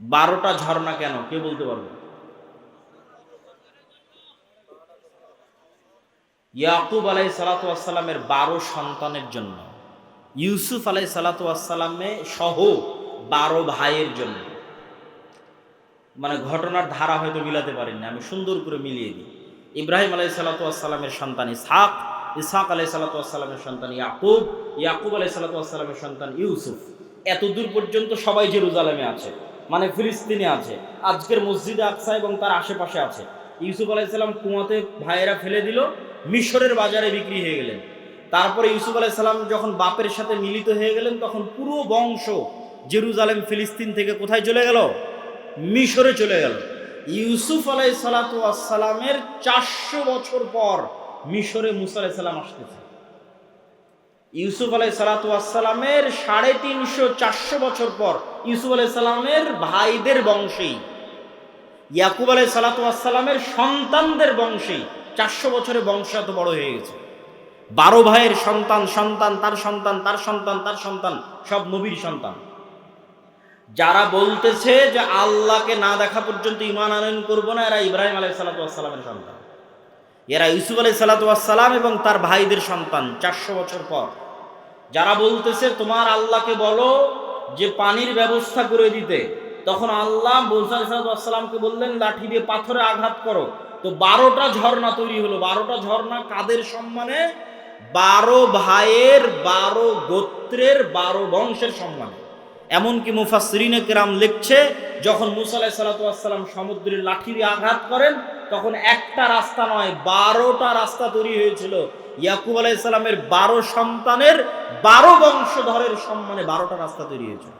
বারোটা ঝর্ণা কেন? কে বলতে পারবে? ইয়াকুব আলাই সালাতামের বারো সন্তানের জন্য, ইউসুফ আলাই সালাতামে সহ বারো ভাইয়ের জন্য। মানে ঘটনার ধারা হয়তো মিলাতে পারেননি, আমি সুন্দর করে মিলিয়ে দিই। ইব্রাহিম আলাই সালাতামের সন্তান ইসহাক ইসহাক আলাই সালাতামের সন্তান ইয়াকুব ইয়াকুব আলাই সালাতামের সন্তান ইউসুফ। এত দূর পর্যন্ত সবাই জেরুজালেমে আছে। মানে ফিলিস্তিনে আছে। আজকের মসজিদে আকসা এবং তার আশেপাশে আছে। ইউসুফ আলাইসাল্লাম কুয়াতে ভাইয়েরা ফেলে দিল, মিশরের বাজারে বিক্রি হয়ে গেলেন। তারপরে ইউসুফ আলাইসাল্লাম যখন বাপের সাথে মিলিত হয়ে গেলেন, তখন পুরো বংশ জেরুজালেম, ফিলিস্তিন থেকে কোথায় চলে গেল? মিশরে চলে গেল। ইউসুফ আলাই সালাতামের চারশো বছর পর মিশরে মুসা আলাইসাল্লাম আসতেছে। ইউসুফ আলাই সালাতামের সাড়ে তিনশো চারশো বছর পর ইউসুফ আলাই সাল্লামের ভাইদের বংশেই ইয়াকুব আলাই সালাতামের সন্তানদের বংশেই চারশো বছরের বংশ এত বড় হয়ে গেছে। বারো ভাইয়ের সন্তান সন্তান, তার সন্তান তার সন্তান তার সন্তান, সব নবীর সন্তান। যারা বলতেছে যে আল্লাহকে না দেখা পর্যন্ত ইমান আনয়ন করব না, এরা ইব্রাহিম আলাই সালাতামের সন্তান। এরা ইউসুফ আলাই সালাতাম এবং তার ভাইদের সন্তান, চারশো বছর পর। যারা বলতেছে, তোমার আল্লাহকে বলো যে পানির ব্যবস্থা করে দিতে। তখন আল্লাহ বলসা বললেন, লাঠি দিয়ে পাথরে আঘাত করো। তো বারোটা ঝর্ণা তৈরি হলো। বারোটা ঝর্ণা কাদের সম্মানে? বারো ভাইয়ের, বারো গোত্রের, বারো বংশের সম্মানে। এমনকি মুফাসরিনে কেরাম লিখছে, যখন মুসালাই সালাতাম সমুদ্রের লাঠি দিয়ে আঘাত করেন, তখন একটা রাস্তা নয়, বারোটা রাস্তা তৈরি হয়েছিল। ইয়াকুব আলাইসাল্লামের বারো সন্তানের বারো বংশধরের সম্মানে বারোটা রাস্তা তৈরি হয়েছিল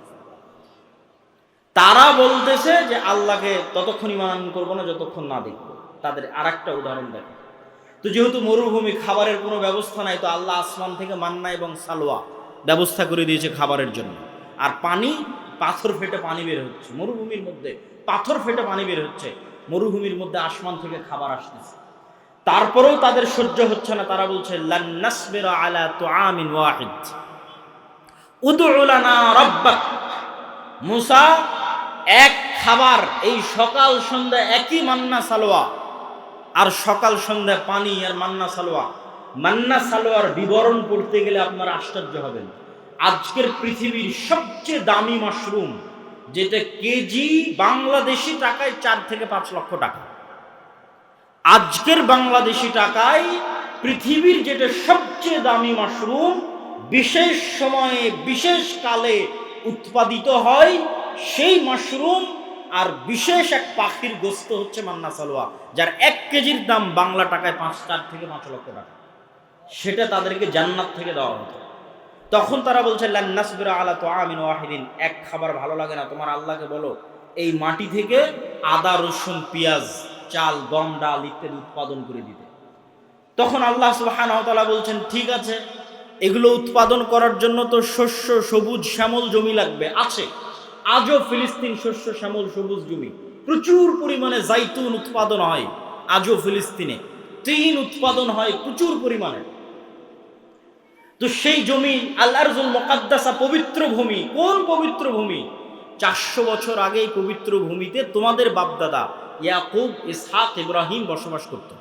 তারা বলতেছে যে আল্লাহকে ততক্ষণ ইমান করব না, যতক্ষণ না দেখব। তাদের আর একটা উদাহরণ দেখে। তো যেহেতু মরুভূমি খাবারের কোনো ব্যবস্থা নাই, তো আল্লাহ আসমান থেকে মান্না এবং সালোয়া ব্যবস্থা করে দিয়েছে খাবারের জন্য। আর পানি, পাথর ফেটে পানি বের হচ্ছে। মরুভূমির মধ্যে পাথর ফেটে পানি বের হচ্ছে। মরুভূমির মধ্যে আসমান থেকে খাবার আসতেছে। তারপরেও তাদের সহ্য হচ্ছে না। তারা বলছে লান্নাসবিরা আলা তুআমিন ওয়াহিদ। উদউ লানা রাব্বাক। মুসা, এক খাবার, এই সকাল সন্ধ্যা একই মান্না সালোয়া। আর সকাল সন্ধ্যা পানি আর মান্না সালোয়া। মান্না সালোয়ার বিবরণ পড়তে গেলে আপনারা আশ্চর্য হবেন। আজকের পৃথিবীর সবচেয়ে দামি মাশরুম, যেটা কেজি বাংলাদেশি টাকায় চার থেকে পাঁচ লক্ষ টাকা। আজকের বাংলাদেশি টাকায় পৃথিবীর যেটা সবচেয়ে দামি মাশরুম, বিশেষ সময়ে, বিশেষ কালে উৎপাদিত হয়, সেই মাশরুম আর বিশেষ এক পাখির গোস্ত হচ্ছে মান্না সালোয়া, যার এক কেজির দাম বাংলা টাকায় পাঁচ, চার থেকে পাঁচ লক্ষ টাকা। সেটা তাদেরকে জান্নাত থেকে দেওয়া হতো। তখন তারা বলছে আলা তো আমিন ওয়াহিদিন। এক খাবার ভালো লাগে না, তোমার আল্লাহকে বলো। এই মাটি থেকে আদা, রসুন, পেঁয়াজ চাল, গম, ডাল ইত্যাদি উৎপাদন করে দিতে। তখন আল্লাহ সুবহান বলছেন, ঠিক আছে, এগুলো উৎপাদন করার জন্য তো শস্য, সবুজ, শ্যামল জমি লাগবে। আছে। আজও ফিলিস্তিন শস্য, শ্যামল, সবুজ জমি। প্রচুর পরিমাণে জাইতুন উৎপাদন হয় আজও ফিলিস্তিনে। তিন উৎপাদন হয় প্রচুর পরিমাণে। তো সেই জমি আল্লাহরজুল মোকাদ্দাসা পবিত্র ভূমি, কোন পবিত্র ভূমি? চারশো বছর আগে পবিত্র ভূমিতে তোমাদের বাপদাদা ইয়াকুব, ইসহাক, ইব্রাহিম বসবাস করত।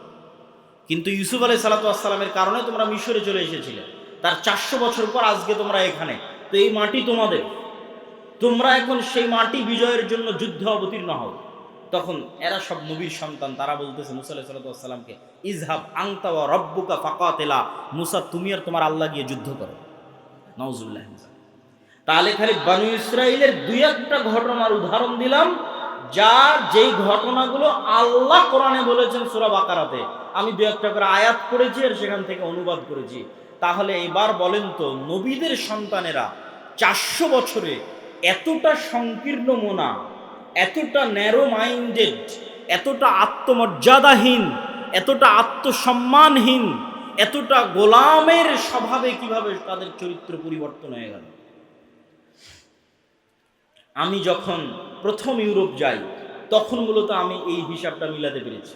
কিন্তু ইউসুফ আলাই সালাতামের কারণে তোমরা মিশরে চলে এসেছিলে। তার চারশো বছর পর আজকে তোমরা এখানে। তো এই মাটি তোমাদের। তোমরা এখন সেই মাটি বিজয়ের জন্য যুদ্ধে অবতীর্ণ হও। তখন এরা সব নবীর সন্তান। তারা বলতেছে, মুসা সাল্লামকে ইজহাব আংতা ওয়া রব্বুকা ফাকাতেলা। মুসা, তুমি আর তোমার আল্লাহ গিয়ে যুদ্ধ করো। নওজুল্লাহ তাহলে খালি বানু ইসরায়েলের দুই একটা ঘটনার উদাহরণ দিলাম। যার যেই ঘটনাগুলো আল্লাহ কোরআনে বলেছেন সুরা বাকারাতে, আমি দু একটা করে আয়াত করেছি আর সেখান থেকে অনুবাদ করেছি। তাহলে এবার বলেন তো, নবীদের সন্তানেরা চারশো বছরে এতটা সংকীর্ণ মোনা, এতটা ন্যারো মাইন্ডেড এতটা আত্মমর্যাদাহীন, এতটা আত্মসম্মানহীন, এতটা গোলামের স্বভাবে কীভাবে তাদের চরিত্র পরিবর্তন হয়ে গেল? আমি যখন প্রথম ইউরোপ যাই, তখন মূলত আমি এই হিসাবটা মিলাতে পেরেছি।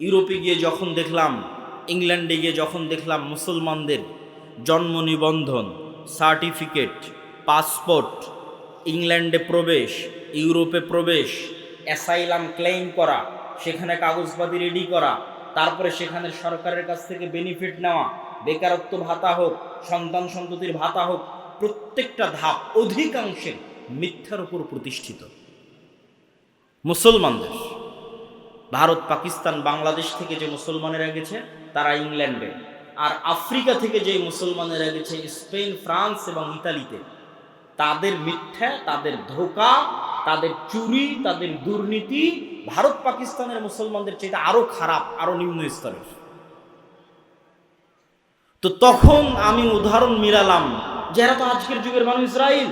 ইউরোপে গিয়ে যখন দেখলাম, ইংল্যান্ডে গিয়ে যখন দেখলাম মুসলমানদের জন্ম নিবন্ধন, সার্টিফিকেট, পাসপোর্ট, ইংল্যান্ডে প্রবেশ, ইউরোপে প্রবেশ, অ্যাসাইলাম ক্লেম করা, সেখানে কাগজপাতি রেডি করা, তারপরে সেখানে সরকারের কাছ থেকে বেনিফিট নেওয়া, বেকারত্ব ভাতা হোক, সন্তান সন্ততির ভাতা হোক, প্রত্যেকটা ধাপ অধিকাংশের মিথ্যার উপর প্রতিষ্ঠিত। মুসলমানদের। ভারত, পাকিস্তান, বাংলাদেশ থেকে যে মুসলমানেরা গেছে, তারা ইংল্যান্ডে। আর আফ্রিকা থেকে যে মুসলমানেরা গেছে, স্পেন, ফ্রান্স এবং ইতালিতে, তাদের মিথ্যা, তাদের ধোকা, তাদের চুরি, তাদের দুর্নীতি ভারত, পাকিস্তানের মুসলমানদের চাইতে আরও খারাপ, আরও নিম্ন স্তরের। তো তখন আমি উদাহরণ মিলালাম যারা তো আজকের যুগের মানুষ ইসরায়েল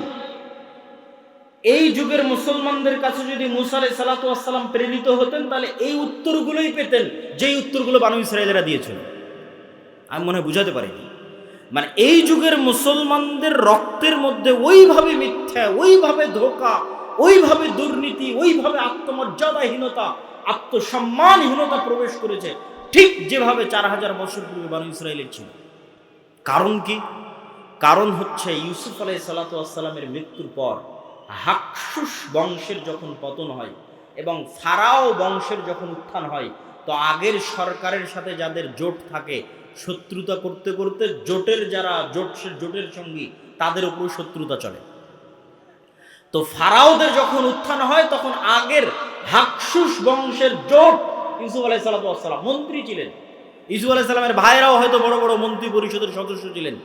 এই যুগের মুসলমানদের কাছে যদি মুসা আলাই সালাতু আসসালাম প্রেরিত হতেন, তাহলে এই উত্তরগুলোই পেতেন, যেই উত্তরগুলো বানু ইসরায়েলেরা দিয়েছিল। আমি মনে হয় বুঝাতে পারিনি। মানে এই যুগের মুসলমানদের রক্তের মধ্যে ওইভাবে মিথ্যা, ওইভাবে ধোকা, ওইভাবে দুর্নীতি, ওইভাবে আত্মমর্যাদাহীনতা, আত্মসম্মানহীনতা প্রবেশ করেছে ঠিক যেভাবে চার হাজার বছর পূর্বে বানু ইসরায়েলের ছিল। কারণ কি? কারণ হচ্ছে ইউসুফ আলাই সালাতু আসসালামের মৃত্যুর পর হাকসুস বংশের যখন পতন হয় এবং ফারাও বংশের যখন উত্থান হয়, তো আগের সরকারের সাথে যাদের জোট থাকে, শত্রুতা করতে করতে জোটের যারা জোট জোটের সঙ্গী তাদের উপর শত্রুতা চলে। তো ফারাওদের যখন উত্থান হয়, তখন আগের হাকসুস বংশের জোট ইউসুফ আলাই মন্ত্রী ছিলেন। ইউসুফ আলাই সালামের ভাইরাও হয়তো বড় বড় মন্ত্রী পরিষদের সদস্য ছিলেন।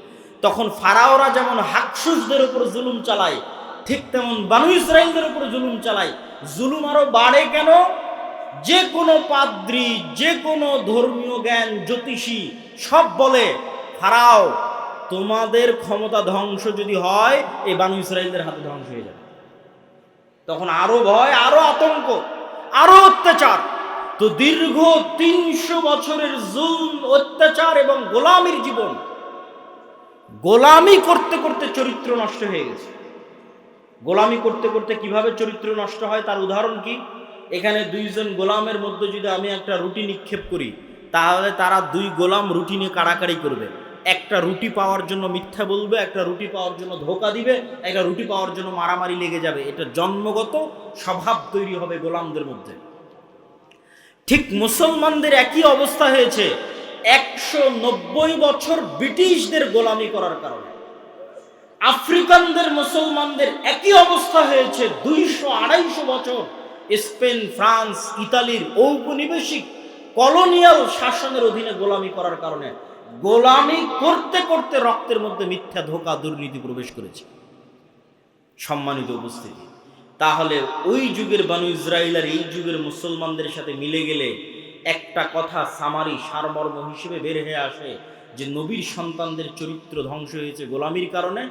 তখন ফারাওরা যেমন হাকসুসদের উপর জুলুম চালায় ঠিক তেমন বানু ইসরায়েলদের উপর জুলুম চালায়। জুলুম আরও বাড়ে কেন? যে কোনো পাদ্রি, যে কোনো ধর্মীয় জ্ঞান, জ্যোতিষী সব বলে, ফারাও, তোমাদের ক্ষমতা ধ্বংস যদি হয় এই বানু ইসরায়েলদের হাতে ধ্বংস হয়ে যাবে। তখন আরও ভয়, আরও আতঙ্ক, আরও অত্যাচার। তো দীর্ঘ তিনশো বছরের জুল অত্যাচার এবং গোলামির জীবন গোলামি করতে করতে চরিত্র নষ্ট হয়ে গেছে। গোলামি করতে করতে কীভাবে চরিত্র নষ্ট হয় তার উদাহরণ কি? এখানে দুইজন গোলামের মধ্যে যদি আমি একটা রুটি নিক্ষেপ করি, তাহলে তারা দুই গোলাম রুটি নিয়ে কাড়াকাড়ি করবে। একটা রুটি পাওয়ার জন্য মিথ্যা বলবে, একটা রুটি পাওয়ার জন্য ধোকা দিবে, একটা রুটি পাওয়ার জন্য মারামারি লেগে যাবে। এটা জন্মগত স্বভাব তৈরি হবে গোলামদের মধ্যে। ঠিক মুসলমানদের একই অবস্থা হয়েছে। একশো নব্বই বছর ব্রিটিশদের গোলামি করার কারণে। আফ্রিকানদের, মুসলমানদের একই অবস্থা হয়েছে দুইশো আড়াইশো বছর। স্পেন, ফ্রান্স, ইতালির ঔপনিবেশিক কলোনিয়াল শাসনের অধীনে গোলামি করার কারণে গোলামি করতে করতে রক্তের মধ্যে মিথ্যা ধোকা দুর্নীতি প্রবেশ করেছে। সম্মানিত উপস্থিতি, তাহলে ওই যুগের বানু ইসরায়েল আর এই যুগের মুসলমানদের সাথে মিলে গেলে একটা কথা সামারি সারমর্ম হিসেবে বের হয়ে আসে যে নবীর সন্তানদের চরিত্র ধ্বংস হয়েছে গোলামির কারণে,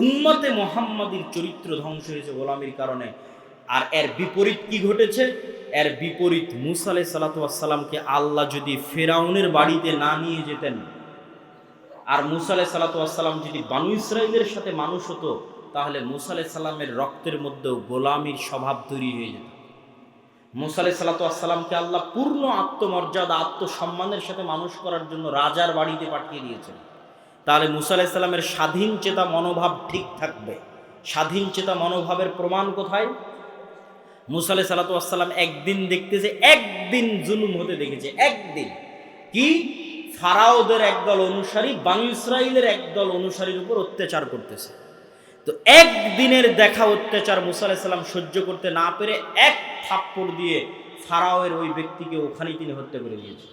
উম্মতে মোহাম্মদীর চরিত্র ধ্বংস হয়েছে গোলামির কারণে। আর এর বিপরীত কি ঘটেছে? এর বিপরীত মুসা আলাই সালাতামকে আল্লাহ যদি ফেরাউনের বাড়িতে না নিয়ে যেতেন, আর মুসা আলাই সালাতাম যদি বানু ইসরায়েলের সাথে মানুষ হতো, তাহলে মুসা আলাই সাল্লামের রক্তের মধ্যেও গোলামির স্বভাব তৈরি হয়ে যেত। মুসা আলাই সালাতামকে আল্লাহ পূর্ণ আত্মমর্যাদা, আত্মসম্মানের সাথে মানুষ করার জন্য রাজার বাড়িতে পাঠিয়ে দিয়েছেন। তাহলে মুসা আলাই সাল্লামের স্বাধীন চেতা মনোভাব ঠিক থাকবে। স্বাধীন চেতা মনোভাবের প্রমাণ কোথায়? মুসা আলাই সাল্লাতাম একদিন দেখতেছে, একদিন জুলুম হতে দেখেছে, একদিন। কি? ফারাওদের একদল অনুসারী ইসরায়েলের একদল অনুসারীর উপর অত্যাচার করতেছে। তো একদিনের দেখা অত্যাচার মুসা আলাহিসাল্লাম সহ্য করতে না পেরে এক থাপ্পড় দিয়ে ফারাওয়ের ওই ব্যক্তিকে ওখানেই তিনি হত্যা করে দিয়েছে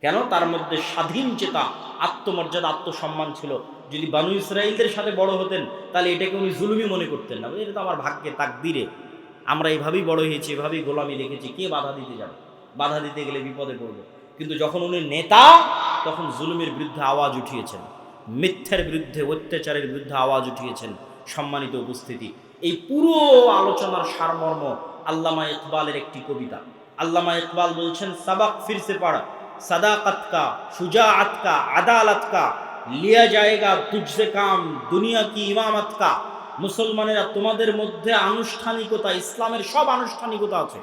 কেন? তার মধ্যে স্বাধীন চেতা, আত্মমর্যাদা, আত্মসম্মান ছিল। যদি বানু ইসরায়েলদের সাথে বড় হতেন, তাহলে এটাকে উনি জুলুমি মনে করতেন না। এটা তো আমার ভাগ্যে তাক তাকদিরে। আমরা এভাবেই বড় হয়েছি, এভাবেই গোলামি রেখেছি। কে বাধা দিতে যাবে? বাধা দিতে গেলে বিপদে পড়ব। কিন্তু যখন উনি নেতা, তখন জুলুমের বিরুদ্ধে আওয়াজ উঠিয়েছেন। মিথ্যার বিরুদ্ধে, অত্যাচারের বিরুদ্ধে আওয়াজ উঠিয়েছেন সম্মানিত উপস্থিতি। এই পুরো আলোচনার সারমর্ম আল্লামা ইকবালের একটি কবিতা। আল্লামা ইকবাল বলছেন, সাবাক ফিরসে পাড়া সাদাকত কা সুজা আতকা আদালত কা লিয়া জায়গা তুঝসে কাম, দুনিয়া কি ইমামত কা মুসলমানেরা তোমাদের মধ্যে আনুষ্ঠানিকতা, ইসলামের সব আনুষ্ঠানিকতা আছে।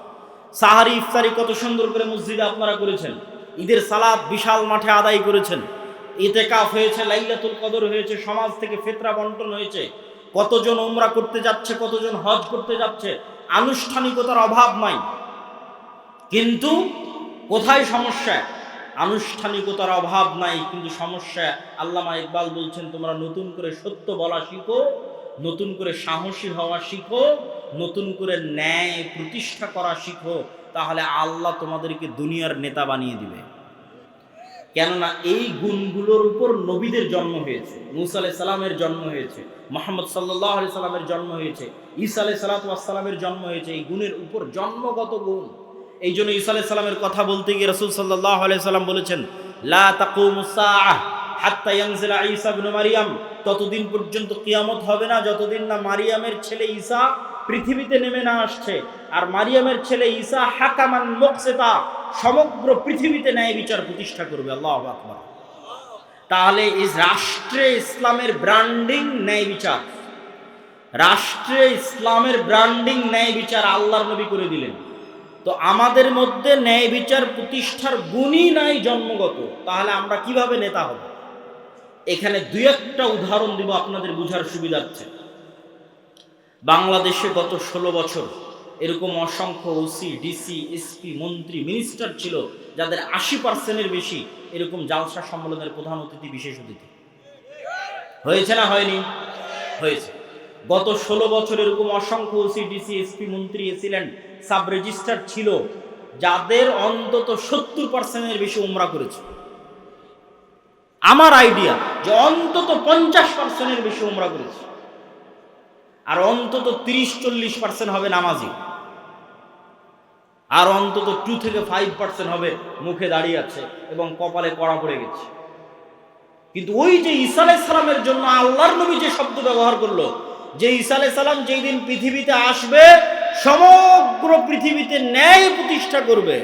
সাহারি ইফতারি কত সুন্দর করে মসজিদে আপনারা করেছেন। ঈদের সালাদ বিশাল মাঠে আদায় করেছেন। ইতেকাফ হয়েছে, লাইলাতুল কদর হয়েছে, সমাজ থেকে ফেতরা বন্টন হয়েছে। কতজন ওমরা করতে যাচ্ছে, কতজন হজ করতে যাচ্ছে, আনুষ্ঠানিকতার অভাব নাই। কিন্তু কোথায় সমস্যা? আনুষ্ঠানিকতার অভাব নাই, কিন্তু সমস্যা আল্লামা ইকবাল বলছেন, তোমরা নতুন করে সত্য বলা শিখো, নতুন করে সাহসী হওয়া শিখো, নতুন করে ন্যায় প্রতিষ্ঠা করা শিখো, তাহলে আল্লাহ তোমাদেরকে দুনিয়ার নেতা বানিয়ে দিবে। কেননা এই গুণগুলোর উপর নবীদের জন্ম হয়েছে, মুসা আলাই সালামের জন্ম হয়েছে, মোহাম্মদ সাল্লাহ আলি সাল্লামের জন্ম হয়েছে, ঈসা আলাই সালাতামের জন্ম হয়েছে, এই গুণের উপর জন্মগত গুণ। এই জন্য ঈসা আলাই সাল্লামের কথা বলতে গিয়ে রসুল সাল্লাহ আলাই সাল্লাম বলেছেন, লা মারিয়াম। ততদিন পর্যন্ত কিয়ামত হবে না, যতদিন না মারিয়ামের ছেলে ঈসা পৃথিবীতে নেমে না আসছে। আর মারিয়ামের ছেলে ঈসা হাকামান মুকসিতা সমগ্র পৃথিবীতে ন্যায় বিচার প্রতিষ্ঠা করবে। আল্লাহ আকবার। তাহলে রাষ্ট্রে ইসলামের ব্র্যান্ডিং ন্যায় বিচার। রাষ্ট্রে ইসলামের ব্র্যান্ডিং ন্যায় বিচার আল্লাহর নবী করে দিলেন। তো আমাদের মধ্যে ন্যায় বিচার প্রতিষ্ঠার গুণই নাই জন্মগত। তাহলে আমরা কীভাবে নেতা হব? এখানে দুই একটা উদাহরণ দিব আপনাদের বুঝার সুবিধার্থে। বাংলাদেশে গত ষোলো বছর এরকম অসংখ্য ওসি, ডিসি, এসপি, মন্ত্রী, মিনিস্টার ছিল যাদের আশি পার্সেন্টের বেশি এরকম জালসা সম্মেলনের প্রধান অতিথি, বিশেষ অতিথি। হয়েছে না হয়নি? হয়েছে। গত ষোলো বছর এরকম অসংখ্য ওসি, ডিসি, এসপি, মন্ত্রী এসিলেন সাব রেজিস্ট্রার ছিল যাদের অন্তত সত্তর পার্সেন্টের বেশি উমরা করেছে। আমার আইডিয়া যে অন্তত পঞ্চাশ পার্সেন্টের বেশি উমরা করেছে। আর অন্তত তিরিশ, চল্লিশ পার্সেন্ট হবে নামাজি। আর অন্তত টু থেকে ফাইভ পার্সেন্ট হবে মুখে দাঁড়িয়ে আছে এবং কপালে কড়া পড়ে গেছে। কিন্তু ওই যে ঈসা আলাই সালামের জন্য আল্লাহর নবী যে শব্দ ব্যবহার করল, যে ঈসা সালাম যেই দিন পৃথিবীতে আসবে, সমগ্র পৃথিবীতে ন্যায় প্রতিষ্ঠা করবে।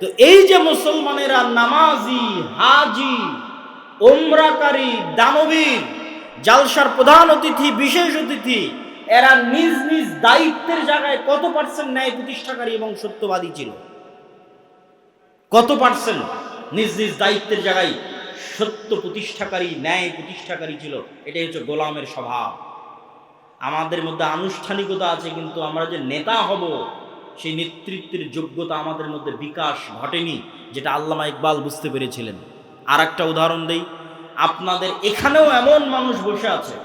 তো এই যে মুসলমানেরা নামাজি, হাজি ওমরাকারী দানবীর, জালসার প্রধান অতিথি, বিশেষ অতিথি এরা নিজ নিজ দায়িত্বের জায়গায় কত পার্সেন্ট ন্যায় প্রতিষ্ঠাকারী এবং সত্যবাদী ছিল? কত পার্সেন্ট নিজ নিজ দায়িত্বের জায়গায় সত্য প্রতিষ্ঠাকারী, ন্যায় প্রতিষ্ঠাকারী ছিল? এটাই হচ্ছে গোলামের স্বভাব। আমাদের মধ্যে আনুষ্ঠানিকতা আছে, কিন্তু আমরা যে নেতা হব, সেই নেতৃত্বের যোগ্যতা আমাদের মধ্যে বিকাশ ঘটেনি, যেটা আল্লামা ইকবাল বুঝতে পেরেছিলেন। আর একটা উদাহরণ দেই, আপনাদের এখানেও এমন মানুষ বসে আছে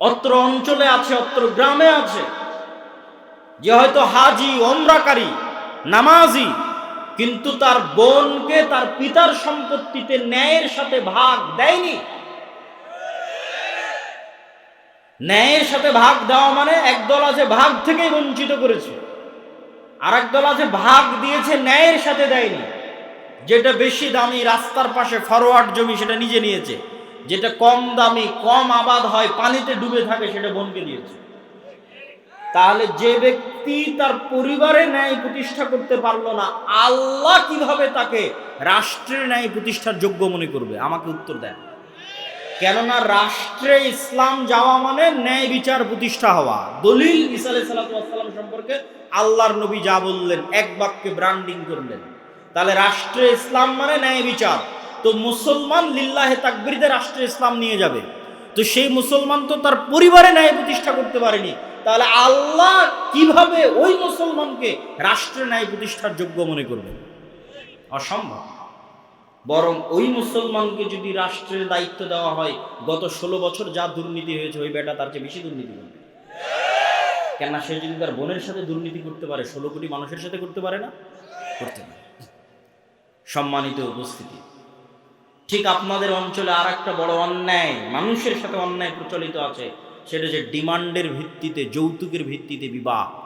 অত্র অঞ্চলে আছে, অত্র গ্রামে আছে। যে হয়তো হাজি, ওমরাকারী, নামাজি, কিন্তু তার বোনকে, তার পিতার সম্পত্তিতে ন্যায়ের সাথে ভাগ দেয়নি। ন্যায়ের সাথে ভাগ দেওয়া মানে একদল আছে ভাগ থেকেই বঞ্চিত করেছে। আর একদল আছে ভাগ দিয়েছে, ন্যায়ের সাথে দেয়নি। যেটা বেশি দামি রাস্তার পাশে ফরওয়ার্ড জমি সেটা নিজে নিয়েছে। যেটা কম দামি, কম আবাদ হয়, পানিতে ডুবে থাকে, সেটা বোনকে দিয়েছে। তাহলে যে ব্যক্তি তার পরিবারে ন্যায় প্রতিষ্ঠা করতে পারল না, আল্লাহ কীভাবে তাকে রাষ্ট্রের ন্যায় প্রতিষ্ঠার যোগ্য মনে করবে? আমাকে উত্তর দেন। কেননা রাষ্ট্রে ইসলাম যাওয়া মানে ন্যায় বিচার প্রতিষ্ঠা হওয়া। দলিল ইসা সালাম সম্পর্কে আল্লাহর নবী যা বললেন, এক বাক্যে ব্র্যান্ডিং করলেন। তাহলে রাষ্ট্রে ইসলাম মানে ন্যায় বিচার। তো মুসলমান লিল্লাহে তাকবিরদের রাষ্ট্রে ইসলাম নিয়ে যাবে। তো সেই মুসলমান তো তার পরিবারে ন্যায় প্রতিষ্ঠা করতে পারেনি। তাহলে আল্লাহ কীভাবে ওই মুসলমানকে রাষ্ট্রে ন্যায় প্রতিষ্ঠার যোগ্য মনে করবেন অসম্ভব। বরং ওই মুসলমানকে যদি রাষ্ট্রের দায়িত্ব দেওয়া হয়, গত ষোলো বছর যা দুর্নীতি হয়েছে, ওই বেটা তার চেয়ে বেশি দুর্নীতি করবে। কেননা সে যদি তার বোনের সাথে দুর্নীতি করতে পারে, ষোলো কোটি মানুষের সাথে করতে পারে না? করতে পারে। সম্মানিত উপস্থিতি। ঠিক আপনাদের অঞ্চলে আর একটা বড় অন্যায়, মানুষের সাথে অন্যায় প্রচলিত আছে, সেটা হচ্ছে ডিমান্ডের ভিত্তিতে, যৌতুকের ভিত্তিতে বিবাহ।